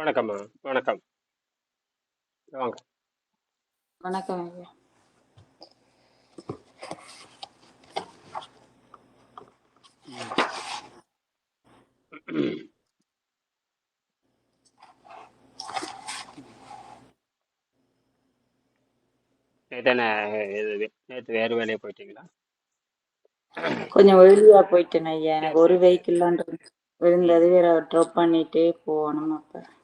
வணக்கம்மா. வணக்கம். வாங்க. வணக்கம் ஐயா. நேற்று வேறு வேலையை போயிட்டீங்களா? கொஞ்சம் வெளியா போயிட்டேன் ஐயா. எனக்கு ஒரு வெஹிக்கிள் தான் இருந்துச்சு. விழுந்தது வேற ட்ராப் பண்ணிட்டே போகணும் அப்ப.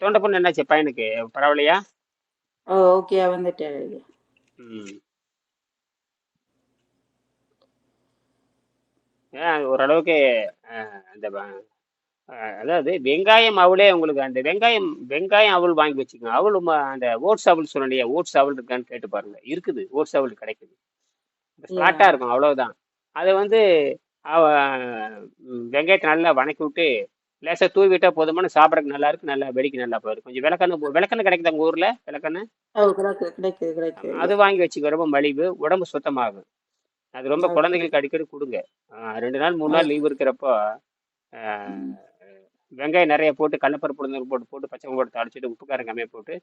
தொண்டை பொண்ணு என்னாச்சு பையனுக்கு? பரவாயில்லையா? ஓகே வந்துட்டேன் ஓரளவுக்கு அந்த அதாவது வெங்காயம் அவளே உங்களுக்கு அந்த வெங்காயம் வெங்காயம் அவள் வாங்கி வச்சுக்கோங்க. அவள் அந்த ஓட்ஸ் அவள் சொன்னலையா ஓட்ஸ் அவள் இருக்கான்னு கேட்டு பாருங்க. இருக்குது. ஓட்ஸ் அவள் கிடைக்குது. ஃப்ளாட்டாக இருக்கும் அவ்வளவுதான். அதை வந்து அவ வெங்காயத்தை நல்லா வணக்கி விட்டு லேசாக தூவி விட்டா போதுமான சாப்பிட்றதுக்கு நல்லா இருக்கு நல்லா வெடிக்கு நல்லா போயிடும். கொஞ்சம் விளக்கெண்ணெய் விளக்கெண்ணெய் கிடைக்குது உங்கள் ஊரில் கிடைக்குது கிடைக்குது கிடைக்குது அது வாங்கி வச்சுக்க ரொம்ப மலிவு உடம்பு சுத்தமாகும். அது ரொம்ப குழந்தைகளுக்கு அடிக்கடி கொடுங்க. ரெண்டு நாள் மூணு நாள் லீவ் இருக்கிறப்போ வெங்காயம் நிறைய போட்டு கடலப்பருப்பு உளுந்தம்பருப்பு போட்டு போட்டு பச்சை போட்டு தாளிச்சிட்டு உப்பு காரம் கம்மியாக போட்டு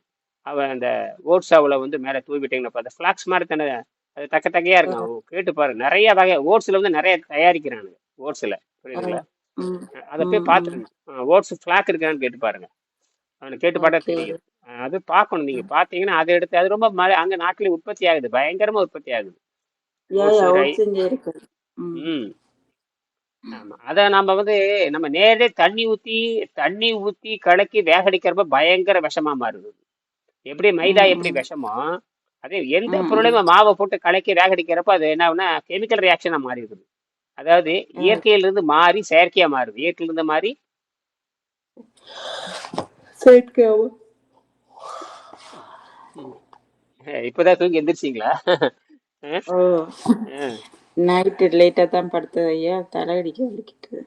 அவன் அந்த ஓட்ஸ் அவளை வந்து மேலே தூவி விட்டீங்கன்னா பார்த்தா ஃப்ளாக்ஸ் மாதிரி தானே அது தக்க தக்கையாக இருக்கும். கேட்டு பாரு நிறைய வகை ஓட்ஸில் வந்து நிறைய தயாரிக்கிறானுங்க ஓட்ஸில். புரியுதுங்களா? அதை போய் பார்த்துருங்க ஓட்ஸ் ஃப்ளாக் இருக்கான்னு கேட்டு பாருங்க. அவனை கேட்டு பார்த்தா தெரியும். அது பார்க்கணும் நீங்கள் பார்த்தீங்கன்னா அதை எடுத்து அது ரொம்ப அங்கே நாட்டிலே உற்பத்தி ஆகுது. பயங்கரமாக உற்பத்தி ஆகுது. யா ஓட்ஸ் யா ரை ஓட்ஸ் இங்கே இருக்கு. ம். ம். ஆமாம் அதை நம்ம வந்து நம்ம நேரே தண்ணி ஊற்றி தண்ணி ஊற்றி கலக்கி வேகடிக்கிறப்ப பயங்கர விஷமா மாறுது. எப்படி மைதா எப்படி விஷமோ அதே எந்த பொருளையும் மாவை போட்டு கலக்கி வேகடிக்கிறப்ப அது என்ன கெமிக்கல் ரியாக்ஷனாக மாறி இருக்குது அதாவது ம் இயற்கையிலிருந்து மாறி செயற்கையாக மாறுது. இயற்கையிலிருந்து மாறி சேர்க்கையாவும் ம். இப்போதான் தூங்கி எந்திரிச்சிங்களா? நைட்டு லேட்டாக தான் படுத்தது ஐயா. தலையடிக்க வலிக்கிட்டு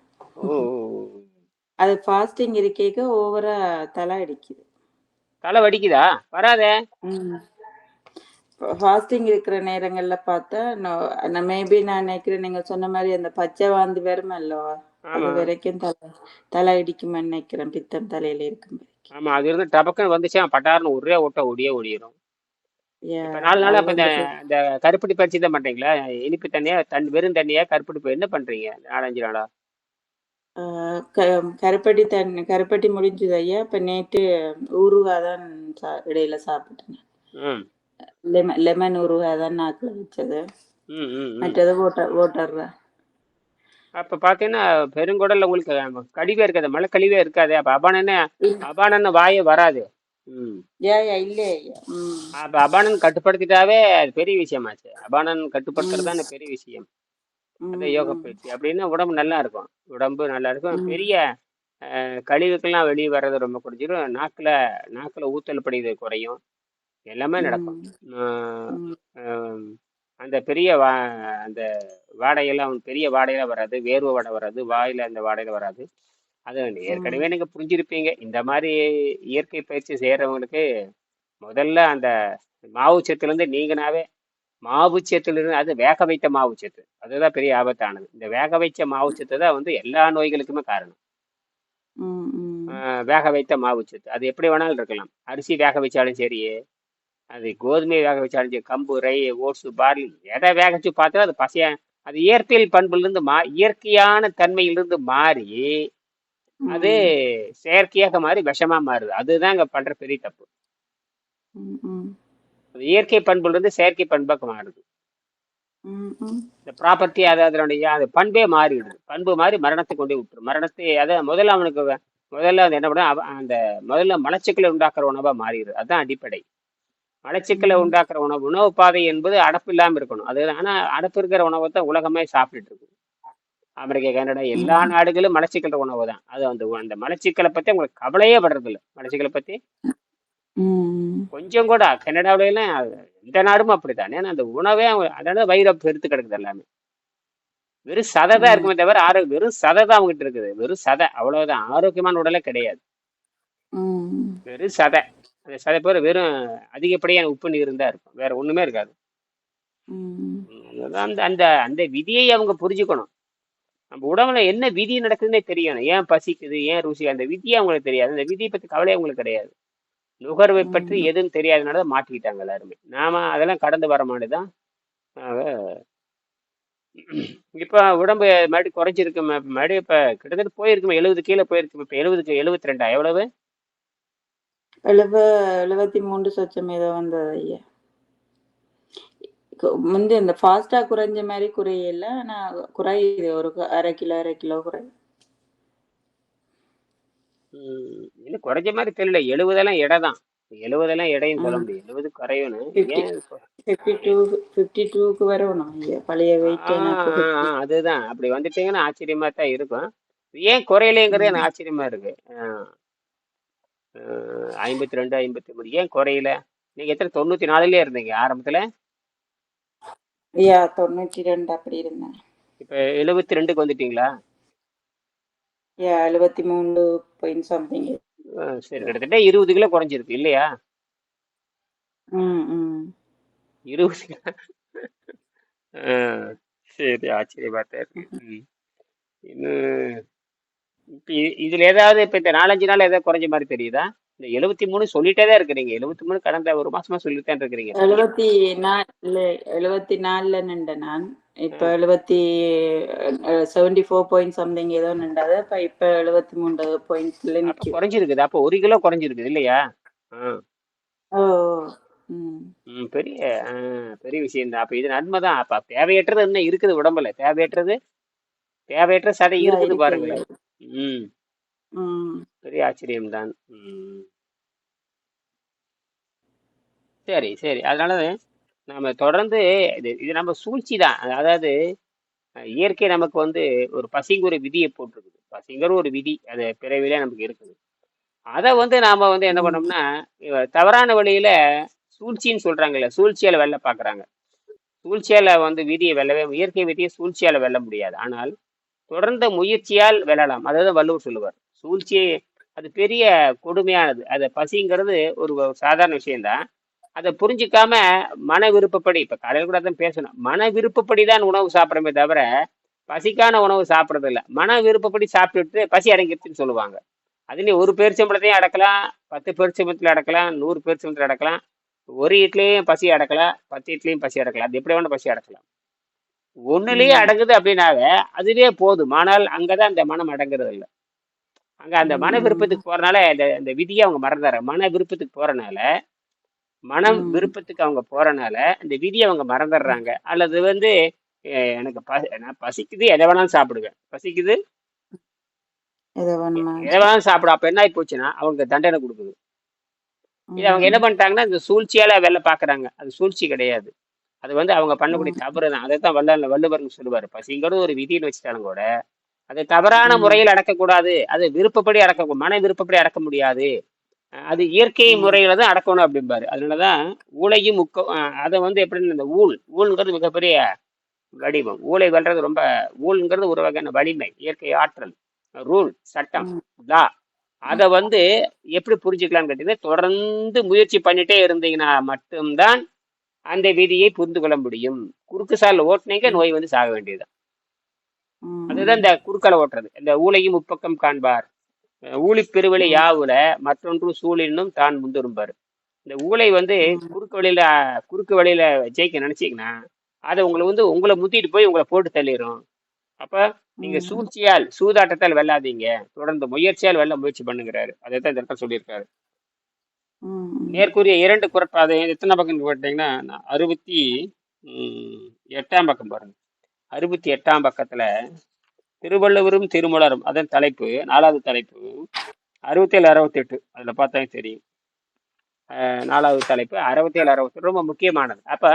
அது ஃபாஸ்டிங் இருக்கேக்க ஓவரா தலை அடிக்குது. தலை வடிக்குதா? வராதே. ஃபாஸ்டிங் இருக்கிற நேரங்கள்ல பார்த்தா நான் மேபி நான் நினைக்கிறேன் நீங்க சொன்ன மாதிரி அந்த பச்சை வாந்தி வருமல்லோ அது ஆமாம் வரைக்கும் தலை தலை அடிக்குமென்னு நினைக்கிறேன். பித்தம் தலையில இருக்கும் ஆமாம் அது இருந்து டபக்குன்னு வந்துச்சுன்னா பட்டாருன்னு ஒரே ஓட்ட ஒடியே ஓடிடும் இப்போ நாலு அது நாளாக இப்போ இந்த கருப்பட்டி பறிச்சு தான் பண்ணுறீங்களா இனிப்பு தண்ணியா தண்ணி வெறும் தண்ணியா கருப்பட்டி என்ன பண்ணுறீங்க நாலஞ்சு நாளா? கருப்பட்டி தண்ணி கருப்பட்டி முடிஞ்சது ஐயா. இப்ப நேற்று ஊறுகாய் தான் இடையில சாப்பிட்டேன். லெமன் லெமன் ஊறுகாய் தான் நாக்குல வச்சது. மற்றது ஓட்டர் ஓட்டர் அப்போ பார்த்தீங்கன்னா பெருங்குடல்ல உங்களுக்கு கழிவே இருக்காது மழை கழிவே இருக்காது. அப்போ அபானன்னு அபானன்னு வாயே வராது. அப்போ அபானன் கட்டுப்படுத்திட்டாவே அது பெரிய விஷயமாச்சு. அபானன் கட்டுப்படுத்துறது ம். தான் பெரிய விஷயம். அது யோகா பயிற்சி. அப்படின்னா உடம்பு நல்லா இருக்கும் உடம்பு நல்லா இருக்கும் பெரிய கழிவுக்கெல்லாம் வெளியே வர்றது ரொம்ப குறைஞ்சிரும். நாக்கில் நாக்கில் ஊத்தல் படிது குறையும். எல்லாமே நடக்கும். அந்த பெரிய வா அந்த வாடையெல்லாம் பெரிய வாடையெல்லாம் வராது வேர்வை வாடை வராது வாயில் அந்த வாடையில வராது. அது ஏற்கனவே நீங்கள் புரிஞ்சிருப்பீங்க. இந்த மாதிரி இயற்கை பயிற்சி செய்கிறவங்களுக்கு முதல்ல அந்த மாவுச்சத்துலேருந்து நீங்கினாவே மாவுச்சத்துலேருந்து அது வேக வைத்த மாவுச்சத்து அதுதான் பெரிய ஆபத்தானது. இந்த வேக வைத்த மாவுச்சத்து தான் வந்து எல்லா நோய்களுக்குமே காரணம். வேக வைத்த மாவுச்சத்து அது எப்படி வேணாலும் இருக்கலாம். அரிசி வேக வச்சாலும் சரி அது கோதுமை வேக வச்சாலும் கம்பு ரை ஓட்ஸ் பார்லி எதை வேக வச்சு பார்த்தா அது பசைய அது இயற்பியல் பண்புலேருந்து மா இயற்கையான தன்மையிலிருந்து மாறி அது செயற்கையாக மாறி விஷமா மாறுது. அதுதான் இங்க பண்ற பெரிய தப்பு. அது இயற்கை பண்புலேருந்து செயற்கை பண்பாக மாறுது. இந்த ப்ராப்பர்ட்டி அது அதனுடைய அது பண்பே மாறிடுது. பண்பு மாறி மரணத்தை கொண்டு விட்டுரும். மரணத்தை அதை முதல்ல அவனுக்கு முதல்ல அது என்ன பண்ண அந்த முதல்ல மலச்சிக்கலை உண்டாக்குற உணவா மாறிடுது. அதுதான் அடிப்படை. மலச்சிக்கலை உண்டாக்குற உணவு உணவு பாதை என்பது அடப்பு இல்லாமல் இருக்கணும். அது ஆனா அடப்பு இருக்கிற உணவை தான் உலகமே சாப்பிட்டுட்டு இருக்கு. அமெரிக்கா கனடா எல்லா நாடுகளும் மலச்சிக்கல் உணவு தான். அது அந்த அந்த மலச்சிக்கலை பத்தி உங்களுக்கு கவலையே படுறது இல்லை மலச்சிக்கலை பத்தி கொஞ்சம் கூட கனடாவில எல்லாம் எந்த நாடும் அப்படித்தான். ஏன்னா அந்த உணவே அவங்க- அதனால வயிறை பெருத்து கிடக்குது எல்லாமே. வெறும் சதை தான் இருக்குமே தவிர ஆரோ வெறும் சதை தான் அவங்ககிட்ட இருக்குது. வெறும் சதை. அவ்வளவுதான். ஆரோக்கியமான உடலே கிடையாது. வெறும் சதை. அந்த சதை பேர் வெறும் அதிகப்படியான உப்பு நீர் தான் இருக்கும். வேற ஒண்ணுமே இருக்காது. அந்த அந்த அந்த விதியை அவங்க புரிஞ்சுக்கணும். நம்ம உடம்புல என்ன விதி நடக்குதுன்னே தெரியணும். ஏன் பசிக்குது? ஏன் ருசி? அந்த விதியே அவங்களுக்கு தெரியாது. அந்த விதியை பத்தி கவலை அவங்களுக்கு கிடையாது. நுகர்வை பற்றி. எதுவும் தெரியாதனால தான் மாட்டிக்கிட்டாங்க எல்லாருமே. நாம அதெல்லாம் கடந்து வர மாட்டேதான். இப்போ உடம்பு மறுபடியும் குறைஞ்சிருக்கு மறுபடியும் இப்போ கிட்டத்தட்ட போயிருக்குமே எழுபது கீழே போயிருக்கு இப்போ எழுபதுக்கு எழுபத்தி ரெண்டா? எவ்வளவு? எழுப எழுபத்தி மூன்று சொச்சம் ஏதோ வந்தது ஐயா. முந்தி இந்த ஃபாஸ்டா குறைஞ்ச மாதிரி குறையல ஆனா குறையுது. ஒரு அரை கிலோ அரை கிலோ குறை. இன்னும் குறைஞ்ச மாதிரி தெரியல. எழுபதெல்லாம் எடை தான். எழுபதெல்லாம் எடையும் சொல்ல முடியும் எழுபது குறையணும். ஃபிஃப்டி டூ ஃபிஃப்டி டூக்கு வரணும் பழைய வெயிட் அதுதான். அப்படி வந்துட்டீங்கன்னா ஆச்சரியமா தான் இருக்கும். ஏன் குறையலைங்கிறது எனக்கு ஆச்சரியமா இருக்கு. ஐம்பத்தி ரெண்டு ஐம்பத்தி மூணு ஏன் குறையல? நீங்க எத்தனை தொண்ணூத்தி நாலுலயே இருந்தீங்க ஆரம்பத்துல? ஐயா தொண்ணூற்றி ரெண்டு அப்படி இருந்தேன். இப்ப எழுபத்தி ரெண்டுக்கு வந்துட்டீங்களா? ஐயா எழுபத்தி மூணு பாயிண்ட் சம்திங் சரி கிட்டத்தட்ட இருபது கிலோ குறைஞ்சிருக்கு இல்லையா? இருபது கிலோ. சரி ஆச்சரியமா தான் இருக்கு. இன்னும் இதுல ஏதாவது இப்ப இந்த நாலஞ்சு நாள் ஏதாவது குறைஞ்ச மாதிரி தெரியுதா? இந்த எழுபத்தி மூணு சொல்லிட்டே தான் இருக்கிறீங்க. எழுபத்தி மூணு கடந்த ஒரு மாசமா சொல்லிட்டு இருக்கிறீங்க. எழுபத்தி நாலு எழுபத்தி நாலுல நின்ற நான். இப்ப எழுபத்தி செவன்டி ஃபோர் பாயிண்ட் சம்திங் ஏதோ நின்றது. இப்ப இப்ப எழுபத்தி மூன்று பாயிண்ட்ல குறைஞ்சிருக்குது. அப்ப ஒரு கிலோ குறைஞ்சிருக்குது இல்லையா? ஓ பெரிய பெரிய விஷயம் தான் அப்ப இது நன்மை தான் அப்ப தேவையற்றது என்ன இருக்குது உடம்புல? தேவையற்றது? தேவையற்ற சதை இருக்குது. பாருங்களேன். ம். பெரிய ஆச்சரியம்தான். ம். சரி சரி. அதனால நாம தொடர்ந்து இது இது நம்ம சூழ்ச்சி தான் அதாவது இயற்கை நமக்கு வந்து ஒரு பசிங்கிற ஒரு விதியை போட்டிருக்குது. பசிங்கிற ஒரு விதி அது பிறவிலே நமக்கு இருக்குது. அதை வந்து நாம வந்து என்ன பண்ணோம்னா தவறான வழியில சூழ்ச்சின்னு சொல்றாங்கல்ல சூழ்ச்சியால வெல்ல பாக்குறாங்க. சூழ்ச்சியால வந்து விதியை வெல்லவே இயற்கை விதியை சூழ்ச்சியால வெல்ல முடியாது. ஆனால் தொடர்ந்த முயற்சியால் வெல்லலாம். அதாவது வள்ளுவர் சொல்லுவார் சூழ்ச்சி அது பெரிய கொடுமையானது. அது பசிங்கிறது ஒரு சாதாரண விஷயம்தான். அதை புரிஞ்சுக்காம மன விருப்பப்படி இப்போ காலையில் கூட தான் பேசணும். மன விருப்பப்படி தான் உணவு சாப்பிட்றமே தவிர பசிக்கான உணவு சாப்பிட்றது இல்லை மன விருப்பப்படி சாப்பிட்டுட்டு பசி அடங்கிடுச்சுன்னு சொல்லுவாங்க. அதுலேயும் ஒரு பேரிச்சம்பளத்தையும் அடக்கலாம் பத்து பேரிச்சம்பளத்தில் அடக்கலாம் நூறு பேரிச்சம்பளத்தில் அடக்கலாம். ஒரு இட்லேயும் பசி அடக்கலாம் பத்து இட்லேயும் பசி அடக்கலாம் அது எப்படி வேணால் பசி அடக்கலாம். ஒண்ணுலயே அடங்குது அப்படின்னாவே அதுவே போதும். ஆனால் அங்கதான் அந்த மனம் அடங்குறது இல்ல அங்க அந்த மன விருப்பத்துக்கு போறனால இந்த இந்த விதியை அவங்க மறந்துடுறாங்க மன விருப்பத்துக்கு போறனால மனம் விருப்பத்துக்கு அவங்க போறனால இந்த விதியை அவங்க மறந்துடுறாங்க. அல்லது வந்து எனக்கு ப நான் பசிக்குது எதை வேணாலும் சாப்பிடுவேன். பசிக்குது? எதை வேணாலும் சாப்பிடும் அப்ப என்ன ஆகி போச்சுன்னா அவங்க தண்டனை கொடுக்குது. இது அவங்க என்ன ம். பண்ணிட்டாங்கன்னா இந்த சூழ்ச்சியால வேலை பார்க்கறாங்க. அது சூழ்ச்சி கிடையாது. அது வந்து அவங்க பண்ணக்கூடிய தவறு தான் அதைத்தான் வல்ல வள்ளுவர்னு சொல்லுவாரு. பசிங்கிறது ஒரு விதின்னு வச்சுட்டாலும் கூட அது தவறான முறையில் அடக்கக்கூடாது. அது விருப்பப்படி அடக்க மன விருப்பப்படி அடக்க முடியாது. அது இயற்கை முறையில தான் அடக்கணும் அப்படிம்பாரு. அதனாலதான் ஊழையும் முக்க அதை வந்து எப்படின்னு இந்த ஊழ் ஊழ்ங்கிறது மிகப்பெரிய வடிவம். ஊழை வெல்றது ரொம்ப ஊழ்ங்கிறது ஒரு வகையான வலிமை இயற்கை ஆற்றல் ரூல் சட்டம் லா. அதை வந்து எப்படி புரிஞ்சுக்கலாம்னு கேட்டீங்கன்னா தொடர்ந்து முயற்சி பண்ணிட்டே இருந்தீங்கன்னா மட்டும்தான் அந்த விதியை புரிந்து கொள்ள முடியும். குறுக்கு சால் ஓட்டுனீங்க நோய் வந்து சாக வேண்டியது. ம். அதுதான் இந்த குறுக்கால ஓட்டுறது. இந்த ஊழையும் முப்பக்கம் காண்பார். ஊழிப் பெருவழி யாவுல மற்றொன்று சூழினும் தான் முந்திரும்பார் இந்த ஊழை வந்து குறுக்கு வழியில குறுக்கு வழியில ஜெயிக்க நினைச்சீங்கன்னா அதை உங்களை வந்து உங்களை முத்திட்டு போய் உங்களை போட்டு தள்ளிடும் அப்ப நீங்க சூழ்ச்சியால் சூதாட்டத்தால் வெல்லாதீங்க. தொடர்ந்து முயற்சியால் வெல்ல முயற்சி பண்ணுங்கிறாரு. அதை தான் இந்த இடத்துல சொல்லியிருக்காரு. ம். மேற்கூறிய இரண்டு குரட்பாதை எத்தனை பக்கம் போட்டீங்கன்னா நான் அறுபத்தி ம், எட்டாம் பக்கம் பாருங்க. அறுபத்தி எட்டாம் பக்கத்துல திருவள்ளுவரும் திருமலரும் அதன் தலைப்பு நாலாவது தலைப்பு அறுபத்தேழு அறுபத்தெட்டு அதுல பார்த்தா தெரியும். அஹ், நாலாவது தலைப்பு அறுபத்தேழு அறுபத்தெட்டு ரொம்ப முக்கியமானது. அப்ப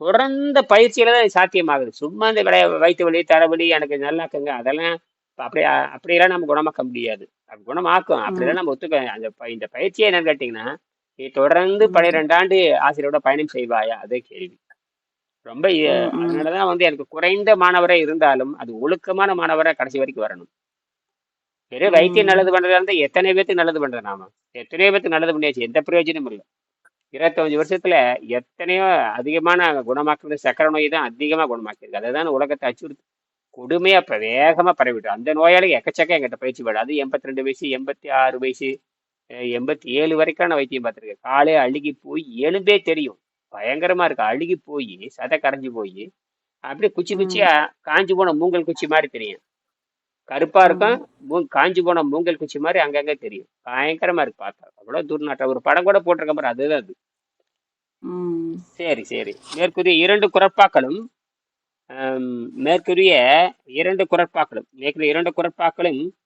தொடர்ந்த பயிற்சியில தான் இது சாத்தியமாகுது. சும்மா இந்த விளைய வயிற்று வலி தலைவலி எனக்கு நல்லாக்குங்க அதெல்லாம் இப்ப அப்படியே அப்படியெல்லாம் நம்ம குணமாக்க முடியாது. அப்படி குணமாக்கும் ம். அப்படியெல்லாம் நம்ம ஒத்துக்க அந்த ப- இந்த பயிற்சியை என்னன்னு கேட்டீங்கன்னா நீ தொடர்ந்து ஆண்டு ஆசிரியரோட பயணம் செய்வாயா? அதே கேள்வி. ரொம்ப அதனாலதான் வந்து எனக்கு குறைந்த மாணவரே இருந்தாலும் அது ஒழுக்கமான மாணவரை கடைசி வரைக்கும் வரணும். வெறும் வைத்தியம் நல்லது பண்றதா இருந்தா எத்தனை பேத்துக்கு நல்லது பண்றது நாம? எத்தனையோ பேத்துக்கு நல்லது பண்ணியாச்சு. எந்த பிரயோஜனமும் இல்லை. இருபத்தஞ்சு வருஷத்துல எத்தனையோ அதிகமான குணமாக்குறது சக்கரை நோய் தான் அதிகமா குணமாக்கியிருக்கு. அதை தான் உலகத்தை அச்சுறுத்தி. கொடுமையா இப்ப வேகமா பரவிட்டு அந்த நோயாளி எக்கச்சக்க எங்கிட்ட பயிற்சி பாடு அது எண்பத்தி ரெண்டு வயசு எண்பத்தி ஆறு வயசு எண்பத்தி ஏழு வரைக்கும் நான் வைத்தியம் பார்த்துருக்கேன். காலே அழுகி போய் எலும்பே தெரியும். பயங்கரமா இருக்கு. அழுகி போய் சதை கரைஞ்சு போய் அப்படியே குச்சி குச்சியா காஞ்சு போன மூங்கல் குச்சி மாதிரி தெரியும். கருப்பா இருக்கும். ம் காஞ்சு போன மூங்கல் குச்சி மாதிரி அங்கங்க தெரியும். பயங்கரமா இருக்கு. பார்த்தா அவ்வளவு துர்நாட்டம் ஒரு படம் கூட போட்டிருக்க பாரு அதுதான் அது. சரி சரி. மேற்கூறிய இரண்டு குரட்பாக்களும் ஆம், மேற்கூறிய இரண்டு குரட்பாக்களும் மேற்கூறிய இரண்டு குரட்பாக்களும் ஆஹ்,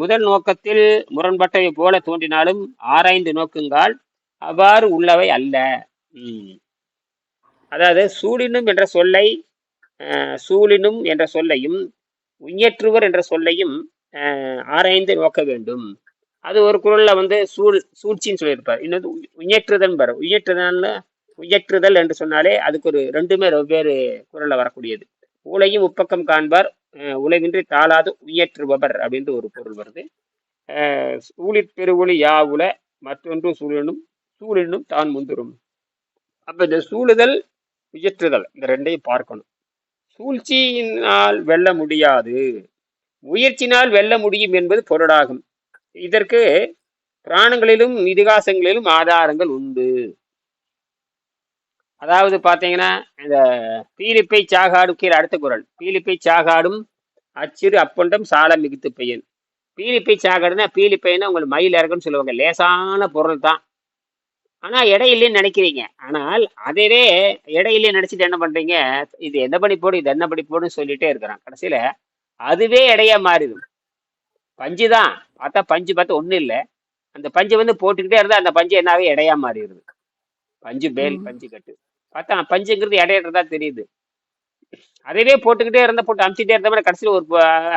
முதல் நோக்கத்தில் முரண்பட்டவை போல தோன்றினாலும் ஆராய்ந்து நோக்குங்கால் அவ்வாறு உள்ளவை அல்ல. அதாவது சூழினும் என்ற சொல்லை சூழினும் என்ற சொல்லையும் உயற்றுவர் என்ற சொல்லையும் ஆராய்ந்து நோக்க வேண்டும். அது ஒரு குரலில் வந்து சூழ் சூழ்ச்சின்னு சொல்லியிருப்பார். இன்னொரு உயற்றுதல் உய்யற்றுதல் பாரு உயற்றுதல் என்று சொன்னாலே அதுக்கு ஒரு ரெண்டுமே வெவ்வேறு குரலில் வரக்கூடியது. ஊழையும் உப்பக்கம் காண்பார் உலகின்றி உலைவின்றி தாளாது உய்யற்றுபவர் அப்படின்ட்டு ஒரு பொருள் வருது. சூழிற் பெருவொளி யாவுல மற்றொன்று சூழனும் சூழினும் தான் முந்துரும். அப்ப இந்த சூழுதல் உயற்றுதல் இந்த ரெண்டையும் பார்க்கணும். சூழ்ச்சியினால் வெல்ல முடியாது. முயற்சினால் வெல்ல முடியும் என்பது பொருளாகும். இதற்கு புராணங்களிலும் இதிகாசங்களிலும் ஆதாரங்கள் உண்டு. அதாவது பாத்தீங்கன்னா இந்த பீலிப்பை சாகாடும் கீழே அடுத்த குரல். பீலிப்பை சாகாடும் அச்சிறு அப்பண்டம் சால மிகுத்து பையன். பீலிப்பை சாகாடுனா பீலிப்பைன்னா உங்களுக்கு மயில் இறக்குன்னு சொல்லுவாங்க. லேசான பொருள் தான். ஆனா எடை இல்லைன்னு நினைக்கிறீங்க. ஆனால் அதுவே இல்லைன்னு நினைச்சிட்டு என்ன பண்றீங்க? இது என்ன படி போடு இது என்ன படி போடுன்னு சொல்லிட்டே இருக்கிறான். கடைசியில அதுவே எடையா மாறிடும். பஞ்சு தான். பார்த்தா பஞ்சு பார்த்தா ஒண்ணும் இல்லை. அந்த பஞ்சு வந்து போட்டுக்கிட்டே இருந்தா அந்த பஞ்சு என்னாவே எடையா மாறிடுது. பஞ்சு பேல் பஞ்சு கட்டு. பார்த்தா பஞ்சுங்கிறது எடையிறதா தெரியுது. அதுவே போட்டுக்கிட்டே இருந்த போட்டு அமுச்சிட்டே இருந்தால் கடைசியில் ஒரு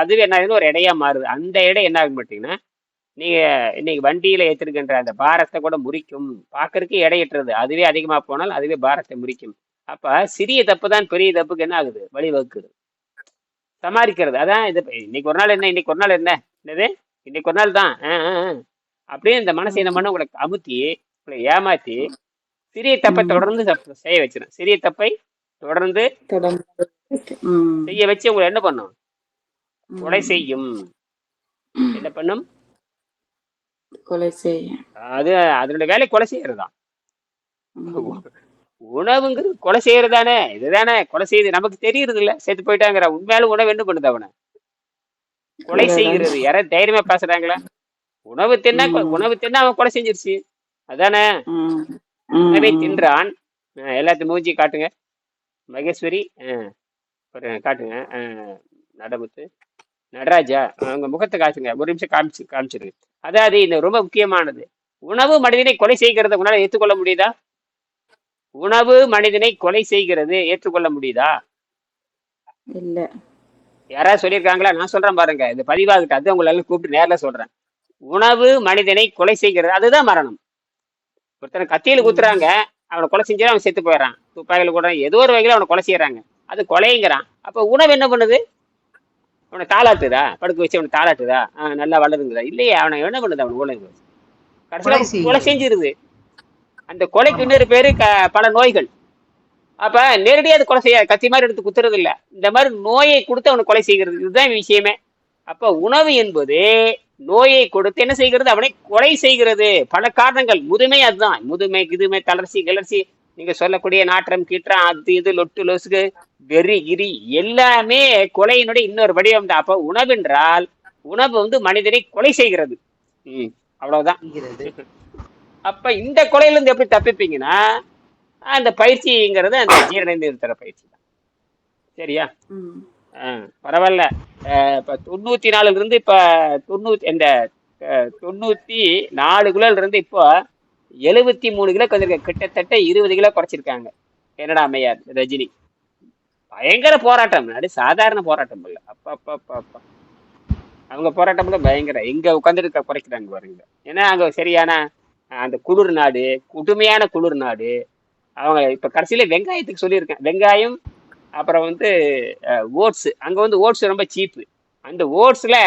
அதுவே என்ன ஆகுதுன்னு ஒரு இடையா மாறுது. அந்த இடம் என்ன ஆகும் பார்த்தீங்கன்னா நீங்கள் இன்னைக்கு வண்டியில ஏற்றிருக்கின்ற அந்த பாரத்தை கூட முறிக்கும். பார்க்கறதுக்கு இடையிட்டுறது அதுவே அதிகமா போனால் அதுவே பாரத்தை முறிக்கும். அப்ப சிறிய தப்பு தான் பெரிய தப்புக்கு என்ன ஆகுது? வழிவகுக்குது. சமாளிக்கிறது. அதான் இது. இன்னைக்கு ஒரு நாள் என்ன? இன்னைக்கு ஒரு நாள் என்ன? என்னது? இன்னைக்கு ஒரு நாள் தான். அப்படியே இந்த மனசை என்ன பண்ண உங்களை அமுத்தி உங்களை ஏமாத்தி சிறிய தப்பை தொடர்ந்து செய்ய வச்சிடும் சிறிய தப்பை தொடர்ந்து செய்ய வச்சு உங்களை என்ன பண்ணும்? கொலை செய்யும். என்ன பண்ணும்? கொலை செய்ய. அது அதனுடைய வேலை கொலை செய்யறதுதான் உணவுங்கிறது கொலை செய்யறதானே? இதுதானே? கொலை செய்யுது நமக்கு தெரியறது இல்ல செத்து போயிட்டாங்கிற உண்மையாலும் உணவு என்ன பண்ணுது அவனை? கொலை செய்கிறது. யாராவது தைரியமா பேசுறாங்களா? உணவு தின்னா உணவு தின்னா அவன் கொலை செஞ்சிருச்சு. அதானே? ம் தின்றான். எல்லாத்தையும் மூஞ்சி காட்டுங்க. மகேஸ்வரி காட்டுங்க. நடமுத்து. நடராஜா அவங்க முகத்தை காட்டுங்க. ஒரு நிமிஷம் காமிச்சு காமிச்சிருங்க அதாவது இது ரொம்ப முக்கியமானது. உணவு மனிதனை கொலை செய்கிறத உங்களால ஏற்றுக்கொள்ள முடியுதா? உணவு மனிதனை கொலை செய்கிறது ஏற்றுக்கொள்ள முடியுதா? இல்ல. யாராவது சொல்லியிருக்காங்களா? நான் சொல்றேன் பாருங்க. இது பதிவாகிட்டு அது உங்களால கூப்பிட்டு நேர்ல சொல்றேன். உணவு மனிதனை கொலை செய்கிறது அதுதான் மரணம். ஒருத்தனை கத்தியில குத்துறாங்க அவனை கொலை செஞ்சா அவன் செத்து போயிடறான். துப்பாக்கில கூட ஏதோ ஒரு வகையில அவனை கொலை செய்யறாங்க. அது கொலைங்கிறான். அப்ப உணவு என்ன பண்ணுது? அவனை தாளாட்டுதா படுக்க வச்சு அவனை தாளாட்டுதா நல்லா வளருங்குதா இல்லையே அவனை என்ன பண்ணுது அவன் உணவு கடைசியில் கொலை செஞ்சிருது. அந்த கொலைக்கு இன்னொரு பேரு பல நோய்கள். அப்ப நேரடியாக அது கொலை செய்யாது. கத்தி மாதிரி எடுத்து குத்துறது இல்ல. இந்த மாதிரி நோயை கொடுத்து அவனை கொலை செய்கிறது. இதுதான் விஷயமே. அப்ப உணவு என்பது நோயை கொடுத்து என்ன செய்கிறது? அவனை கொலை செய்கிறது. பல காரணங்கள். முதுமை அதுதான். முதுமை கிதுமை தளர்ச்சி கிளர்ச்சி. நீங்க சொல்லக்கூடிய நாற்றம் கீற்றம் அது இது லொட்டு லொசுகு வெறி கிரி எல்லாமே கொலையினுடைய இன்னொரு வடிவம் தான். அப்ப உணவென்றால் உணவு வந்து மனிதனை கொலை செய்கிறது. ம் அவ்வளவுதான். அப்ப இந்த கொலையில இருந்து எப்படி தப்பிப்பீங்கன்னா அந்த பயிற்சிங்கிறது அந்த ஜீரண நிறுத்துற பயிற்சி தான். சரியா? பரவாயில்ல. இப்போ இப்ப தொண்ணூத்தி நாலுல இருந்து இப்ப தொண்ணூத்தி இந்த தொண்ணூத்தி நாலு கிலோல இருந்து இப்போ எழுபத்தி மூணு கிலோ வந்திருக்காங்க கிட்டத்தட்ட இருபது கிலோ குறைச்சிருக்காங்க. என்னடா அம்மையார் ரஜினி? பயங்கர போராட்டம். அது சாதாரண போராட்டம் இல்லை. அப்பா அப்பா அப்பா அப்பா அவங்க போராட்டம்ல பயங்கர எங்க உட்காந்துட்டு குறைக்கிறாங்க பாருங்க. ஏன்னா அங்க சரியான அந்த குளிர் நாடு கொடுமையான குளிர் நாடு. அவங்க இப்ப கடைசியில வெங்காயத்துக்கு சொல்லியிருக்கேன். வெங்காயம் அப்புறம் வந்து ஓட்ஸு. அங்கே வந்து ஓட்ஸ் ரொம்ப சீப்பு. அந்த ஓட்ஸில்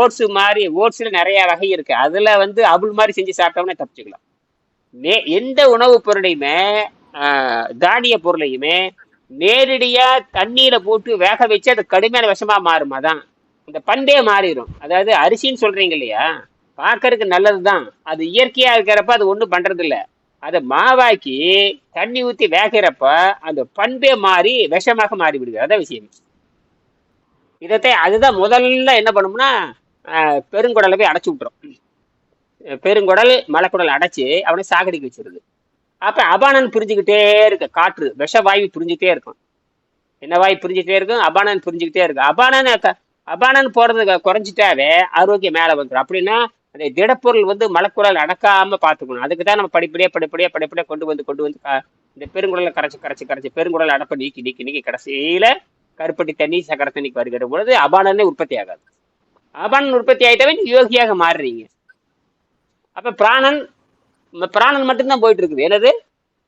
ஓட்ஸு மாதிரி ஓட்ஸில் நிறைய வகை இருக்குது அதில் வந்து அபுல் மாதிரி செஞ்சு சாப்பிட்டோம்னா தப்பிச்சுக்கலாம். மே எந்த உணவுப் பொருளையுமே தானிய பொருளையுமே நேரடியாக தண்ணியில் போட்டு வேக வச்சு அது கடுமையான விஷமாக மாறுமா. தான் இந்த பண்பே மாறிடும் அதாவது அரிசின்னு சொல்கிறீங்க இல்லையா? பார்க்கறதுக்கு நல்லதுதான். அது இயற்கையாக இருக்கிறப்ப அது ஒன்றும் பண்ணுறதில்ல அதை மாவாக்கி தண்ணி ஊத்தி வேகிறப்ப அந்த பண்பே மாறி விஷமாக மாறி விடுது அதான் விஷயம். இதை அதுதான் முதல்ல என்ன பண்ணும்னா பெருங்குடலை போய் அடைச்சி விட்டுரும். பெருங்குடல் மலைக்குடல் அடைச்சி அவனை சாகடிக்க வச்சிருது. அப்ப அபானன் புரிஞ்சுக்கிட்டே இருக்கு காற்று விஷவாயு புரிஞ்சுக்கிட்டே இருக்கும். என்ன வாய் புரிஞ்சுக்கிட்டே இருக்கும்? அபானன் புரிஞ்சுக்கிட்டே இருக்கு. அபானன் க- அபானன் போறது குறைஞ்சிட்டாவே ஆரோக்கியம் மேலே வந்துடும் அப்படின்னா அந்த திடப்பொருள் வந்து மலக்குரல் அடக்காம பார்த்துக்கணும். அதுக்கு தான் நம்ம படிப்படியாக படிப்படியாக படிப்படியாக கொண்டு வந்து கொண்டு வந்து க- இந்த பெருங்குடலை கரைச்சி கரைச்சி கரைச்சி பெருங்குடல் அடப்ப நீக்கி நீக்கி நீக்கி கடைசியில கருப்பட்டி தண்ணி சக்கரை தண்ணிக்கு வருகிற பொழுது அபானனே உற்பத்தி ஆகாது. அபானன் உற்பத்தி ஆகிட்டவன் யோகியாக மாறுறீங்க. அப்ப பிராணன் பிராணன் மட்டும்தான் போயிட்டு இருக்குது என்னது?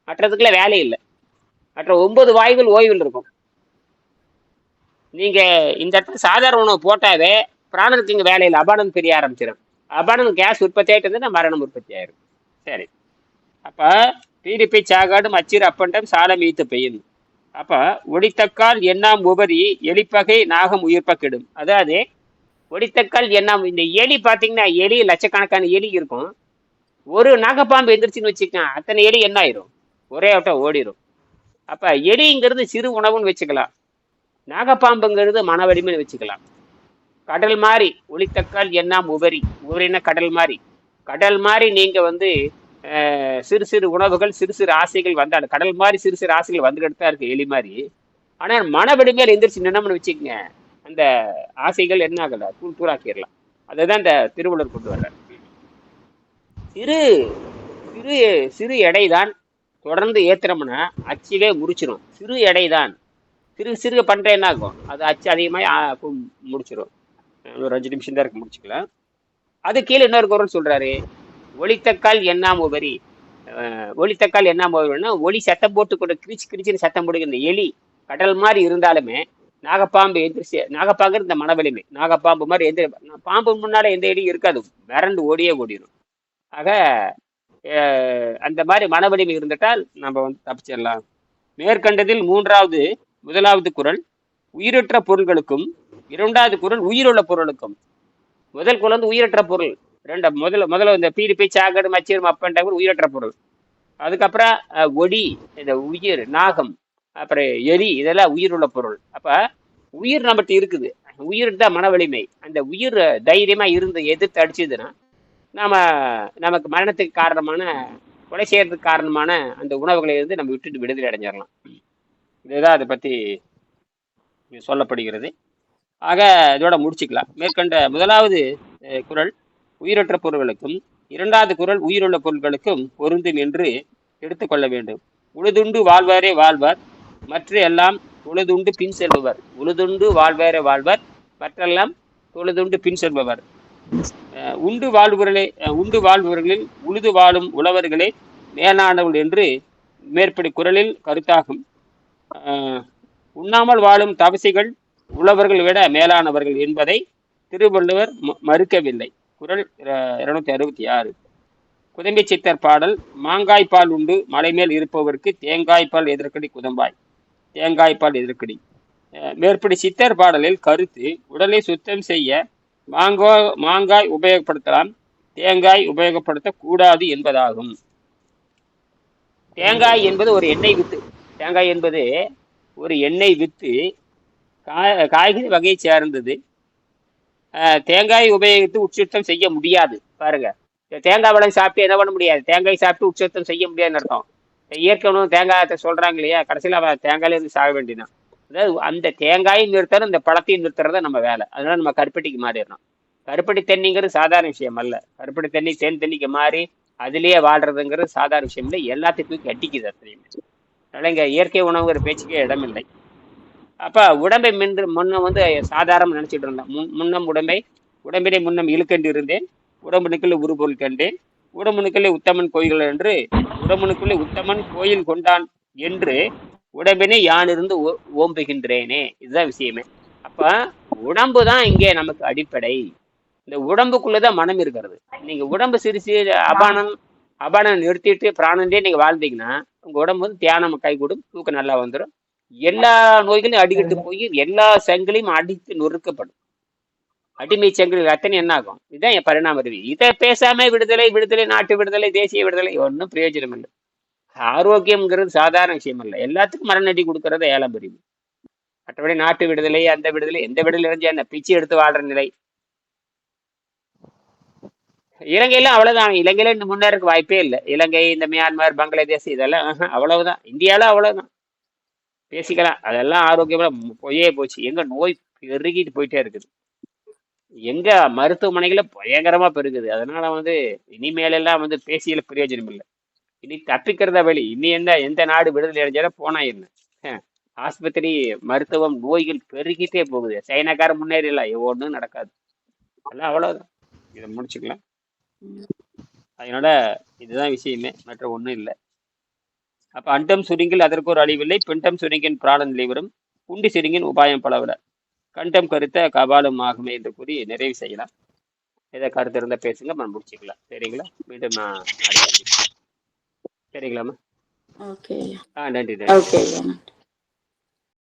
மற்றதுக்குள்ள வேலை இல்லை. மற்ற ஒன்பது வாயுகள் ஓய்வில் இருக்கும். நீங்க இந்த இடத்துல சாதாரண உணவு போட்டாவே பிராணனுக்கு இங்க வேலையில் அபானன் அபானம் தெரிய ஆரம்பிச்சிடும். அபானம் கேஸ் உற்பத்தி ஆகிட்டு இருந்தால் மரணம் உற்பத்தி ஆயிரும் சரி. அப்போ பிடிபி சாகாடு மச்சிறு அப்பண்டம் சாலம் ஈத்து பெய்யும். அப்போ ஒடித்தக்கால் எண்ணாம் உபரி எலிப்பகை நாகம் உயிர்ப்பக்கிடும். அதாவது ஒடித்தக்கால் எண்ணாம் இந்த எலி பார்த்தீங்கன்னா எலி லட்சக்கணக்கான எலி இருக்கும். ஒரு நாகப்பாம்பு எந்திரிச்சின்னு வச்சுக்கோங்க அத்தனை எலி என்ன ஆயிரும் ஒரே ஆட்டம் ஓடிரும். அப்போ எலிங்கிறது சிறு உணவுன்னு வச்சுக்கலாம். நாகப்பாம்புங்கிறது மன வலிமைன்னு வச்சுக்கலாம். கடல் மாதிரி ஒளித்தக்கால் எண்ணாம் உபரி உபரினா கடல் மாதிரி கடல் மாதிரி நீங்க வந்து சிறு சிறு உணவுகள் சிறு சிறு ஆசைகள் வந்தாலும் கடல் மாதிரி சிறு சிறு ஆசைகள் வந்துகிட்டு தான் இருக்கு எலி மாதிரி ஆனால் மனவெடுமையில் எந்திரிச்சு நின்னம்னு வச்சுக்கோங்க அந்த ஆசைகள் என்ன ஆகல? தூள் தூளாக்கிடலாம் அதுதான் இந்த திருவள்ளுவர் கொண்டு வர்றார். சிறு சிறு சிறு எடை தான் தொடர்ந்து ஏத்துறோம்னா அச்சிலே முறிச்சிடும் சிறு எடை தான் சிறு சிறுக பண்ற என்ன ஆகும்? அது அச்சு அதிகமாக முடிச்சிடும் ஒரு அஞ்சு நிமிஷம் தான் இருக்கு முடிச்சுக்கலாம் அது கீழே இன்னொரு குரல் சொல்றாரு ஒளித்தக்கால் எண்ணாம் உபரி ஒளித்தக்கால் எண்ணாம் உபரினா ஒளி சத்தம் போட்டு கூட கிரிச்சு கிரிச்சுன்னு சத்தம் போடுகிற எலி கடல் மாதிரி இருந்தாலுமே நாகப்பாம்பு எந்திரிச்சு நாகப்பாங்கிறது இந்த மனவலிமை. நாகப்பாம்பு மாதிரி எந்த பாம்பு முன்னால எந்த எலியும் இருக்காது. மிரண்டு ஓடியே ஓடிடும் ஆக அந்த மாதிரி மனவலிமை இருந்துட்டால் நம்ம வந்து தப்பிச்சிடலாம். மேற்கண்டதில் மூன்றாவது முதலாவது குரல் உயிரற்ற பொருள்களுக்கும் இரண்டாவது குரல் உயிருள்ள பொருளுக்கும். முதல் குரல் வந்து உயிரற்ற பொருள். ரெண்ட முதல்ல முதல்ல இந்த பீரிப்பை சாக்கடு மச்சீர் மப்பன்ற உயிரற்ற பொருள். அதுக்கப்புறம் ஒடி இந்த உயிர் நாகம் அப்புறம் எரி இதெல்லாம் உயிருள்ள பொருள். அப்ப உயிர் நம்மகிட்ட இருக்குது. உயிர் தான் மன வலிமை. அந்த உயிர் தைரியமா இருந்து எதிர்த்து அடிச்சதுன்னா நாம நமக்கு மரணத்துக்கு காரணமான கொலை செய்யறதுக்கு காரணமான அந்த உணவுகளை இருந்து நம்ம விட்டுட்டு விடுதலை அடைஞ்சிடலாம் இதுதான் அதை பத்தி சொல்லப்படுகிறது. ஆக இதோட முடிச்சுக்கலாம். மேற்கண்ட முதலாவது குரல் குறள் உயிரற்ற பொருள்களுக்கும் இரண்டாவது குறள் உயிருள்ள பொருள்களுக்கும் பொருந்தும் என்று எடுத்துக்கொள்ள வேண்டும். உழுதுண்டு வாழ்வாரே வாழ்வார் மற்ற எல்லாம் உழுதுண்டு பின் செல்பவர். உழுதுண்டு வாழ்வாரே வாழ்வர் மற்றெல்லாம் தொழுதுண்டு பின் செல்பவர். உண்டு வாழ்வுகளே உண்டு வாழ்பவர்களில் உழுது வாழும் உழவர்களே மேலானவள் என்று மேற்படி குரலில் கருத்தாகும். உண்ணாமல் வாழும் தவசிகள் உழவர்கள் விட மேலானவர்கள் என்பதை திருவள்ளுவர் ம- மறுக்கவில்லை. குரல் இருநூத்தி அறுபத்தி ஆறு. குதம்பி சித்தர் பாடல் மாங்காய்ப்பால் உண்டு மலைமேல் இருப்பவருக்கு தேங்காய்ப்பால் எதிர்க்கடி குதம்பாய். தேங்காய்ப்பால் எதிர்க்கடி. அஹ் மேற்படி சித்தர் பாடலில் கருத்து உடலை சுத்தம் செய்ய மாங்கா மாங்காய் உபயோகப்படுத்தலாம் தேங்காய் உபயோகப்படுத்தக்கூடாது என்பதாகும். தேங்காய் என்பது ஒரு எண்ணெய் வித்து தேங்காய் என்பது ஒரு எண்ணெய் வித்து காய் காய்கறி வகையை சேர்ந்தது. தேங்காய் உபயோகித்து உட்சுத்தம் செய்ய முடியாது. பாருங்க. தேங்காய் பழம் சாப்பிட்டு என்ன பண்ண முடியாது? தேங்காய் சாப்பிட்டு உட்சுத்தம் செய்ய முடியாதுன்னு அர்த்தம். இயற்கை உணவு தேங்காயத்தை சொல்றாங்க இல்லையா? கடைசியில் அவன் தேங்காயில இருந்து சாக வேண்டியதான் அதாவது அந்த தேங்காயும் நிறுத்தணும் இந்த பழத்தையும் நிறுத்துறது நம்ம வேலை. அதனால நம்ம கருப்பட்டிக்கு மாறிடணும். கருப்பட்டி தண்ணிங்கிறது சாதாரண விஷயம் அல்ல. கருப்பட்டி தண்ணி தேன் தண்ணிக்கு மாறி அதுலேயே வாழ்றதுங்கிறது சாதாரண விஷயம் இல்லை. எல்லாத்துக்கும் கட்டிக்குது அத்தனையுமே. அதனால இங்கே இயற்கை உணவுங்கிற பேச்சுக்கே இடமில்லை. அப்ப உடம்பை மின்று முன்ன வந்து சாதாரண நினைச்சிட்டு இருந்தேன். முன் முன்னம் உடம்பை உடம்பினை முன்னம் இழுக்கண்டு இருந்தேன். உடம்புனுக்குள்ளே உருபொருள் கண்டேன் உடம்புனுக்குள்ளே உத்தமன் கோயில்கள் என்று உடம்புனுக்குள்ளே உத்தமன் கோயில் கொண்டான் என்று உடம்பினை யான் இருந்து ஓ- ஓம்புகின்றேனே. இதுதான் விஷயமே. அப்ப உடம்பு தான் இங்கே நமக்கு அடிப்படை. இந்த உடம்புக்குள்ளதான் மனம் இருக்கிறது. நீங்க உடம்பு சிரிச்சு அபானம் அபானம் நிறுத்திட்டு பிராணந்தே நீங்க வாழ்ந்தீங்கன்னா உங்க உடம்பு வந்து தியானம் கை கூடும் தூக்கம் நல்லா வந்துடும் எல்லா நோய்களையும் அடிக்கிட்டு போய் எல்லா செங்கலையும் அடித்து நொறுக்கப்படும். அடிமை செங்கல் அத்தனை என்ன ஆகும்? இதுதான் என் பரிணாம அறிவி இதை பேசாம விடுதலை விடுதலை நாட்டு விடுதலை தேசிய விடுதலை ஒன்றும் பிரயோஜனம் இல்லை. ஆரோக்கியம்ங்கிறது சாதாரண விஷயம் இல்லை. எல்லாத்துக்கும் மரணடி கொடுக்கறது ஏழாம் பிரிவு. மற்றபடி நாட்டு விடுதலை அந்த விடுதலை எந்த விடுதலை இருந்து என்ன பிச்சை எடுத்து வாழ்ற நிலை. இலங்கையில அவ்வளவுதான். இலங்கையில இன்னும் முன்னேறக்கு வாய்ப்பே இல்லை. இலங்கை இந்த மியான்மர் பங்களாதேஷ் இதெல்லாம் அவ்வளவுதான். இந்தியால அவ்வளவுதான். பேசிக்கலாம் அதெல்லாம் ஆரோக்கியமா போயே போச்சு. எங்க நோய் பெருகிட்டு போயிட்டே இருக்குது. எங்க மருத்துவமனைகள பயங்கரமா பெருகுது. அதனால வந்து இனிமேலெல்லாம் வந்து பேசியல பிரயோஜனம் இல்லை. இனி தப்பிக்கிறதா வழி. இனி எந்த எந்த நாடு விடுதலை அடைஞ்சாலும் போனா என்ன? ஆஸ்பத்திரி மருத்துவம் நோய்கள் பெருகிட்டே போகுது. சைனாக்காரன் முன்னேறிடலாம் ஒன்றும் நடக்காது. எல்லாம் அவ்வளவுதான். இதை முடிச்சுக்கலாம். அதனால இதுதான் விஷயமே. மற்ற ஒன்றும் இல்லை. அப்ப அண்டம் சுருங்கில் அதற்கு ஒரு அழிவில்லை. பிண்டம் சுருங்கின் பிராண நிலைவரும் உண்டி சுருங்கின் உபாயம் பலவிட கண்டம் கருத்த கபாலம் ஆகுமே என்று கூறி நிறைவு செய்யலாம். ஏதோ கருத்து இருந்தா பேசுங்க. நம்ம முடிச்சுக்கலாம். சரிங்களா? மீண்டும் நான். சரிங்களாம்மா? ஓகே ஆ நன்றி நன்றி.